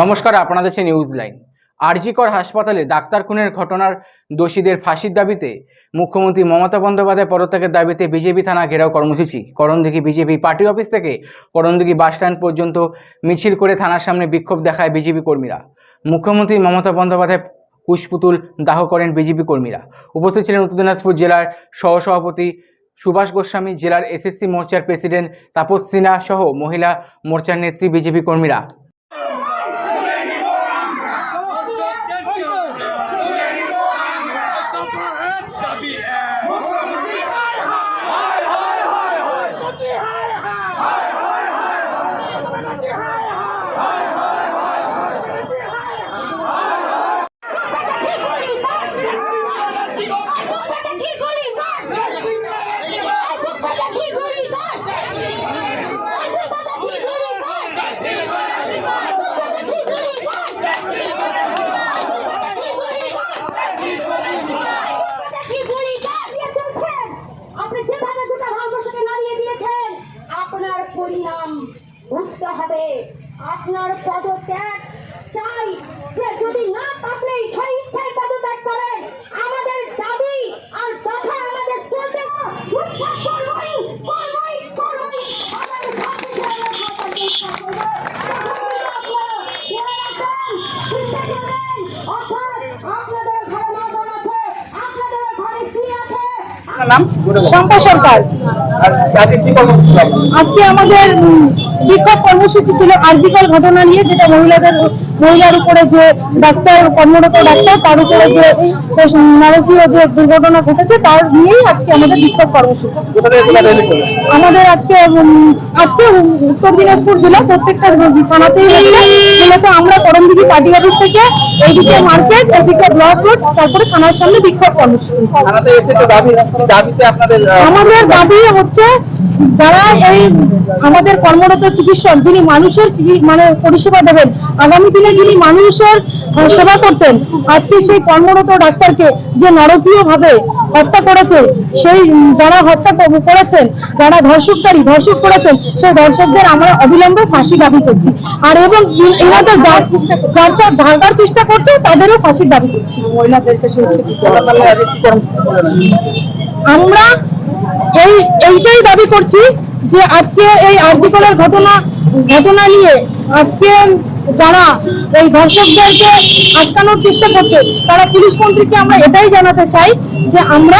নমস্কার, আপনাদের হচ্ছে নিউজ লাইন আরজিকর হাসপাতালে ডাক্তার খুনের ঘটনার দোষীদের ফাঁসির দাবিতে মুখ্যমন্ত্রী মমতা বন্দ্যোপাধ্যায় পদত্যাগের দাবিতে বিজেপি থানা ঘেরাও কর্মসূচি। করণদিঘি বিজেপি পার্টি অফিস থেকে করণদিঘি বাসস্ট্যান্ড পর্যন্ত মিছিল করে থানার সামনে বিক্ষোভ দেখায় বিজেপি কর্মীরা। মুখ্যমন্ত্রী মমতা বন্দ্যোপাধ্যায় কুশপুতুল দাহ করেন বিজেপি কর্মীরা। উপস্থিত ছিলেন উত্তর দিনাজপুর জেলার সহসভাপতি সুভাষ গোস্বামী, জেলার এসএসসি মোর্চার প্রেসিডেন্ট তাপস সিনহা সহ মহিলা মোর্চার নেত্রী বিজেপি কর্মীরা। হবে। আপনার পদত্যাগ চাই যে যদি না আপনি সেই ইচ্ছায় পদত্যাগ করেন। আমাদের দাবি আর কথা আমাদের চেষ্টা করব আপনাদের নাম সরকার। আজকে আমাদের বিক্ষোভ কর্মসূচি ছিল আর্জিকল ঘটনা নিয়ে যেটা মহিলাদের মহিলার উপরে যে ডাক্তার কর্মরত ডাক্তার তার উপরে যে নারকীয় যে দুর্ঘটনা ঘটেছে তার নিয়েই আজকে আমাদের বিক্ষোভ কর্মসূচি? আমাদের আজকে আজকে উত্তর দিনাজপুর জেলা প্রত্যেকটা থানাতেই হচ্ছে মূলত আমরা করমদিঘি পার্টি অফিস থেকে এইদিকে মার্কেট এদিকে ব্লক রোড তারপরে থানার সামনে বিক্ষোভ কর্মসূচি। তো আমাদের দাবি হচ্ছে যারা এই আমাদের কর্মরত চিকিৎসক যিনি মানুষের মানে পরিষেবা দেবেন আগামী দিনে যিনি মানুষের সেবা করতেন। আজকে সেই কর্মরত ডাক্তারকে যে নারকীয় ভাবে হত্যা করেছে সেই যারা হত্যা করেছেন যারা ধর্ষককারী ধর্ষক করেছেন সেই ধর্ষকদের আমরা অবিলম্বে ফাঁসি দাবি করছি। আর এবং এনাদের যার যার যার ঢাকার চেষ্টা করছে তাদেরও ফাঁসির দাবি করছি। মহিলাদেরকে? আমরা এই এইটাই দাবি করছি যে আজকে এই আর্জিকলের ঘটনা ঘটনা নিয়ে আজকে যারা এই ধর্ষকদেরকে আটকানোর চেষ্টা করছে, তারা পুলিশ মন্ত্রীকে আমরা এটাই জানাতে চাই যে আমরা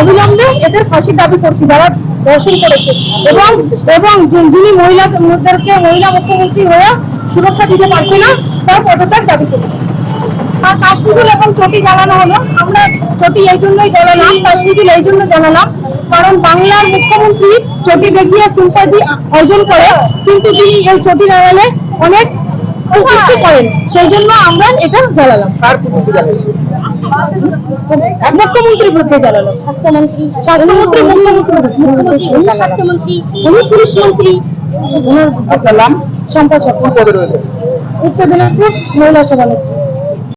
অবিলম্বে এদের ফাঁসির দাবি করছি, যারা ধর্ষণ করেছে। এবং এবং যিনি- মহিলাদেরকে মহিলা মুখ্যমন্ত্রী হয়ে সুরক্ষা দিতে পারছে না, তার পদত্যাগ দাবি করছি। আর কাশফুল এবং চটি জ্বালানো হলো। আমরা চটি এই জন্যই জ্বালালাম কাশফুল এই জন্য জ্বালালাম, কারণ বাংলার মুখ্যমন্ত্রী চটি দেখিয়ে সিম্পাদি অর্জন করে, কিন্তু তিনি এই চটি জ্বালালে অনেক উপকৃত করেন সেই জন্য আমরা এটা জ্বালালাম। মুখ্যমন্ত্রীর বিরুদ্ধে জ্বালালাম। স্বাস্থ্যমন্ত্রী স্বাস্থ্যমন্ত্রী মুখ্যমন্ত্রী স্বাস্থ্যমন্ত্রী উনি পুলিশ মন্ত্রী আপনার নাম? সম্পদ সরকার কোন পদে রয়েছে উত্তর দিনাজপুর মহিলা সভানেত্রী